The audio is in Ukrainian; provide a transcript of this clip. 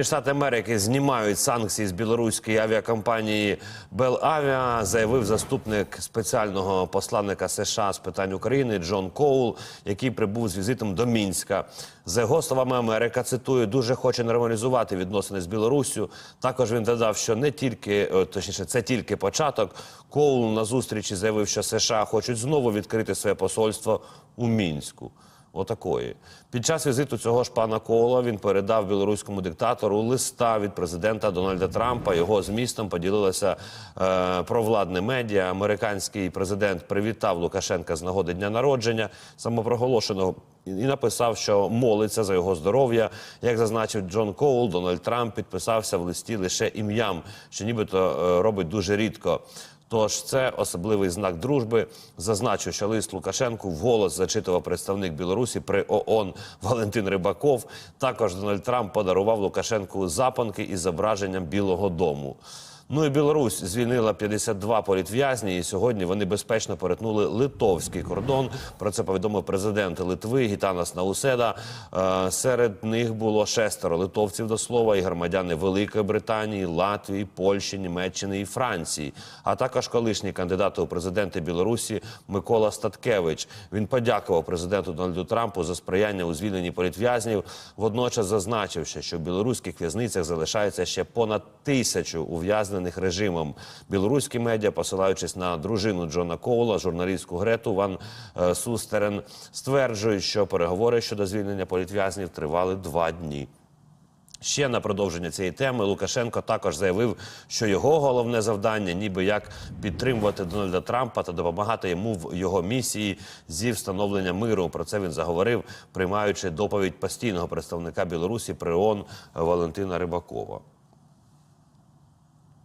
Штати Америки знімають санкції з білоруської авіакомпанії Белавіа, заявив заступник спеціального посланника США з питань України Джон Коул, який прибув з візитом до Мінська. За його словами, Америка цитую дуже хоче нормалізувати відносини з Білоруссю. Також він додав, що не тільки точніше, це тільки початок. Коул на зустрічі заявив, що США хочуть знову відкрити своє посольство у мінську. Отакої під час візиту цього ж пана Кола він передав білоруському диктатору листа від президента Дональда Трампа. Його змістом поділилося е, провладне медіа. Американський президент привітав Лукашенка з нагоди дня народження самопроголошеного і написав, що молиться за його здоров'я. Як зазначив Джон Коул, Дональд Трамп підписався в листі лише ім'ям, що нібито е, робить дуже рідко. Тож це особливий знак дружби. Зазначу, що лист Лукашенку вголос зачитував представник Білорусі при ООН Валентин Рибаков. Також Дональд Трамп подарував Лукашенку запанки із зображенням Білого Дому. Ну і Білорусь звільнила 52 політв'язні, і сьогодні вони безпечно перетнули литовський кордон. Про це повідомив президент Литви Гітанас Науседа. Е, Серед них було шестеро литовців до слова, і громадяни Великої Британії, Латвії, Польщі, Німеччини і Франції, а також колишній кандидат у президенти Білорусі Микола Статкевич. Він подякував президенту Дональду Трампу за сприяння у звільненні політв'язнів. Водночас зазначивши, що в білоруських в'язницях залишається ще понад тисячу ув'язнених режимом. Білоруські медіа, посилаючись на дружину Джона Коула, журналістку Грету Ван е, Сустерен, стверджують, що переговори щодо звільнення політв'язнів тривали два дні. Ще на продовження цієї теми Лукашенко також заявив, що його головне завдання, ніби як підтримувати Дональда Трампа та допомагати йому в його місії зі встановлення миру. Про це він заговорив, приймаючи доповідь постійного представника Білорусі при ООН Валентина Рибакова.